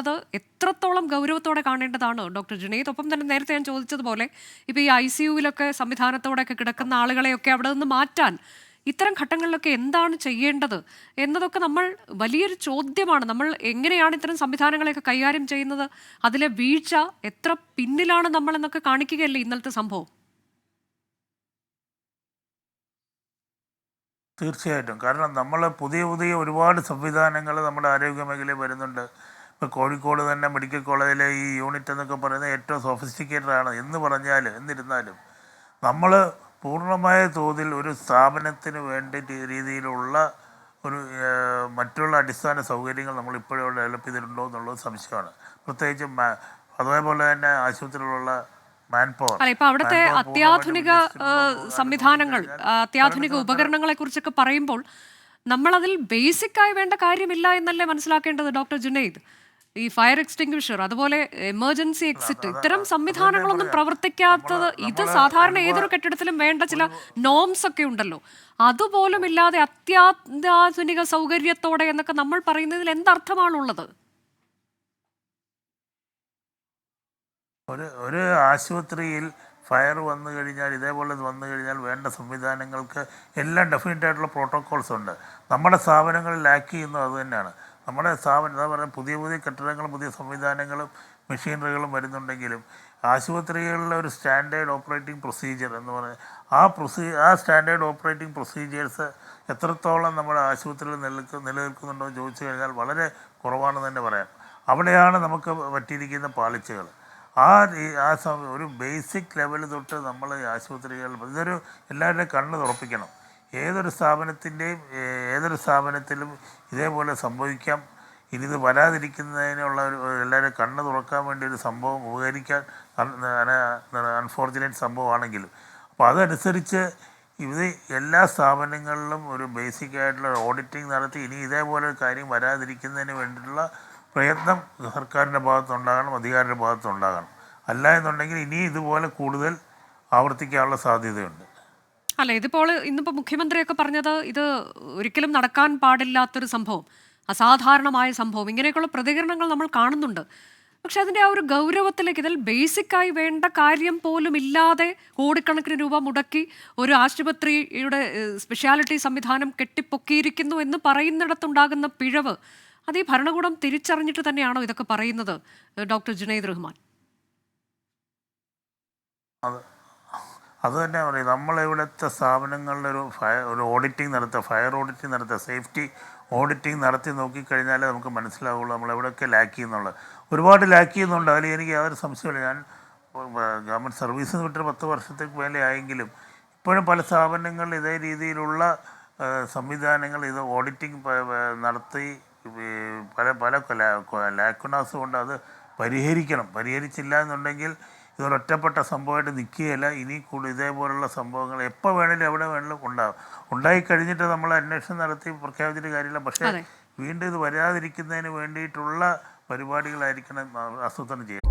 അത് എത്രത്തോളം ഗൗരവത്തോടെ കാണേണ്ടതാണ് ഡോക്ടർ ജുനൈദ്? ഒപ്പം തന്നെ നേരത്തെ ഞാൻ ചോദിച്ചതുപോലെ ഇപ്പോൾ ഈ ഐ സി യുവിലൊക്കെ സംവിധാനത്തോടെയൊക്കെ കിടക്കുന്ന ആളുകളെയൊക്കെ അവിടെ നിന്ന് മാറ്റാൻ ഇത്തരം ഘട്ടങ്ങളിലൊക്കെ എന്താണ് ചെയ്യേണ്ടത് എന്നതൊക്കെ നമ്മൾ വലിയൊരു ചോദ്യമാണ്. നമ്മൾ എങ്ങനെയാണ് ഇത്തരം സംവിധാനങ്ങളെയൊക്കെ കൈകാര്യം ചെയ്യുന്നത്? അതിലെ വീഴ്ച എത്ര പിന്നിലാണ് നമ്മൾ എന്നൊക്കെ കാണിക്കുകയല്ലേ ഇന്നലത്തെ സംഭവം? തീർച്ചയായിട്ടും. കാരണം നമ്മൾ പുതിയ പുതിയ ഒരുപാട് സംവിധാനങ്ങൾ നമ്മുടെ ആരോഗ്യ മേഖലയിൽ വരുന്നുണ്ട്. ഇപ്പോൾ കോഴിക്കോട് തന്നെ മെഡിക്കൽ കോളേജിലെ ഈ യൂണിറ്റ് എന്നൊക്കെ പറയുന്നത് ഏറ്റവും സോഫിസ്റ്റിക്കേറ്റഡ് ആണ്. എന്ന് പറഞ്ഞാൽ എന്നിരുന്നാലും നമ്മൾ പൂർണമായ തോതിൽ ഒരു സ്ഥാപനത്തിന് വേണ്ട രീതിയിലുള്ള ഒരു മറ്റുള്ള അടിസ്ഥാന സൗകര്യങ്ങൾ നമ്മൾ ഇപ്പോഴും ഡെവലപ്പ് ചെയ്തിട്ടുണ്ടോ എന്നുള്ളത് സംശയമാണ്. പ്രത്യേകിച്ച് അതേപോലെ തന്നെ ആശുപത്രിയിലുള്ള പവർ അല്ല ഇപ്പൊ അവിടുത്തെ അത്യാധുനിക സംവിധാനങ്ങൾ അത്യാധുനിക ഉപകരണങ്ങളെ കുറിച്ചൊക്കെ പറയുമ്പോൾ നമ്മൾ അതിൽ ബേസിക് ആയി വേണ്ട കാര്യമില്ല എന്നല്ലേ മനസ്സിലാക്കേണ്ടത് ഡോക്ടർ ജുനൈദ്? ഈ ഫയർ എക്സ്റ്റിംഗ്വിഷർ അതുപോലെ എമർജൻസി എക്സിറ്റ് ഇത്തരം സംവിധാനങ്ങളൊന്നും പ്രവർത്തിക്കാത്തത് ഇത് സാധാരണ ഏതൊരു കെട്ടിടത്തിലും വേണ്ട ചില നോംസ് ഒക്കെ ഉണ്ടല്ലോ. അതുപോലും ഇല്ലാതെ അത്യാധുനിക സൗകര്യത്തോടെ എന്നൊക്കെ നമ്മൾ പറയുന്നതിൽ എന്തർത്ഥമാണുള്ളത്? ഒരു ഒരു ആശുപത്രിയിൽ ഫയർ വന്നു കഴിഞ്ഞാൽ ഇതേപോലെ വന്നു കഴിഞ്ഞാൽ വേണ്ട സംവിധാനങ്ങൾക്ക് എല്ലാം ഡെഫിനറ്റ് ആയിട്ടുള്ള പ്രോട്ടോകോൾസ് ഉണ്ട്. നമ്മുടെ സ്ഥാപനങ്ങളിൽ ലാക്ക് ചെയ്യുന്നത് അത് തന്നെയാണ്. നമ്മുടെ സ്ഥാപനം എന്താ പറയുക പുതിയ പുതിയ കെട്ടിടങ്ങളും പുതിയ സംവിധാനങ്ങളും മെഷീനറികളും വരുന്നുണ്ടെങ്കിലും ആശുപത്രികളിലെ ഒരു സ്റ്റാൻഡേർഡ് ഓപ്പറേറ്റിംഗ് പ്രൊസീജിയർ എന്ന് പറയുന്നത് ആ പ്രൊസീ ആ സ്റ്റാൻഡേർഡ് ഓപ്പറേറ്റിംഗ് പ്രൊസീജിയേഴ്സ് എത്രത്തോളം നമ്മുടെ ആശുപത്രിയിൽ നിലനിൽക്ക് നിലനിൽക്കുന്നുണ്ടോ എന്ന് ചോദിച്ചു കഴിഞ്ഞാൽ വളരെ കുറവാണെന്ന് തന്നെ പറയാം. അവിടെയാണ് നമുക്ക് പറ്റിയിരിക്കുന്ന പാളിച്ചകൾ. ആ ആ ഒരു ബേസിക് ലെവൽ തൊട്ട് നമ്മൾ ആശുപത്രികൾ ഇതൊരു എല്ലാവരുടെയും കണ്ണ് തുറപ്പിക്കണം. ഏതൊരു സ്ഥാപനത്തിന്റെയും ഏതൊരു സ്ഥാപനത്തിലും ഇതേപോലെ സംഭവിക്കാം. ഇനി ഇത് വരാതിരിക്കുന്നതിനുള്ള ഒരു എല്ലാവരും കണ്ണ് തുറക്കാൻ വേണ്ടി ഒരു സംഭവം ഉപകരിക്കാൻ അൺഫോർച്ചുനേറ്റ് സംഭവമാണെങ്കിലും. അപ്പോൾ അതനുസരിച്ച് ഇത് എല്ലാ സ്ഥാപനങ്ങളിലും ഒരു ബേസിക് ആയിട്ടുള്ള ഓഡിറ്റിംഗ് നടത്തി ഇനി ഇതേപോലെ ഒരു കാര്യം വരാതിരിക്കുന്നതിന് വേണ്ടിയിട്ടുള്ള പ്രയത്നം സർക്കാരിന്റെ ഭാഗത്തുണ്ടാകണം അധികാരിയുടെ ഭാഗത്തുണ്ടാകണം അല്ല എന്നുണ്ടെങ്കിൽ ഇനി ഇതുപോലെ കൂടുതൽ ആവർത്തിക്കാനുള്ള സാധ്യതയുണ്ട്. അല്ല ഇതിപ്പോൾ ഇന്നിപ്പോൾ മുഖ്യമന്ത്രിയൊക്കെ പറഞ്ഞത് ഇത് ഒരിക്കലും നടക്കാൻ പാടില്ലാത്തൊരു സംഭവം അസാധാരണമായ സംഭവം. ഇങ്ങനെയൊക്കെയുള്ള പ്രതികരണങ്ങൾ നമ്മൾ കാണുന്നുണ്ട്. പക്ഷെ അതിന്റെ ആ ഒരു ഗൗരവത്തിലേക്ക് ഇതിൽ ബേസിക്കായി വേണ്ട കാര്യം പോലും ഇല്ലാതെ കോടിക്കണക്കിന് രൂപ മുടക്കി ഒരു ആശുപത്രിയുടെ സ്പെഷ്യാലിറ്റി സംവിധാനം കെട്ടിപ്പൊക്കിയിരിക്കുന്നു എന്ന് പറയുന്നിടത്തുണ്ടാകുന്ന പിഴവ് അത് ഈ ഭരണകൂടം തിരിച്ചറിഞ്ഞിട്ട് തന്നെയാണോ ഇതൊക്കെ പറയുന്നത് ഡോക്ടർ ജുനൈദ് റഹ്മാൻ? അത് അത് തന്നെ പറയും. നമ്മളിവിടുത്തെ ഒരു ഫയർ ഒരു ഓഡിറ്റിംഗ് നടത്തുക ഫയർ ഓഡിറ്റിംഗ് നടത്തുക സേഫ്റ്റി ഓഡിറ്റിംഗ് നടത്തി നോക്കിക്കഴിഞ്ഞാലേ നമുക്ക് മനസ്സിലാവുള്ളൂ നമ്മൾ എവിടെയൊക്കെ ലാക്ക് ചെയ്യുന്നുള്ളത്. ഒരുപാട് ലാക്ക് ചെയ്യുന്നുണ്ട്. അതിൽ എനിക്ക് യാതൊരു സംശയമില്ല ഞാൻ ഗവൺമെന്റ് സർവീസ് വിട്ടൊരു പത്ത് വർഷത്തേക്ക് മേലെ ആയെങ്കിലും ഇപ്പോഴും പല സ്ഥാപനങ്ങളിൽ ഇതേ രീതിയിലുള്ള സംവിധാനങ്ങൾ ഇത് ഓഡിറ്റിംഗ് നടത്തി പല പല ലാക്കുണാസ് കൊണ്ട് അത് പരിഹരിക്കണം. പരിഹരിച്ചില്ല എന്നുണ്ടെങ്കിൽ ഇതൊരൊറ്റപ്പെട്ട സംഭവമായിട്ട് നിൽക്കുകയില്ല. ഇനി കൂടുതൽ ഇതേപോലുള്ള സംഭവങ്ങൾ എപ്പോൾ വേണേലും എവിടെ വേണേലും ഉണ്ടാകും ഉണ്ടായി കഴിഞ്ഞിട്ട് നമ്മൾ അന്വേഷണം നടത്തി പ്രഖ്യാപിച്ചിട്ട് കാര്യമില്ല. പക്ഷേ വീണ്ടും ഇത് വരാതിരിക്കുന്നതിന് വേണ്ടിയിട്ടുള്ള പരിപാടികളായിരിക്കണം ആസൂത്രണം ചെയ്യുക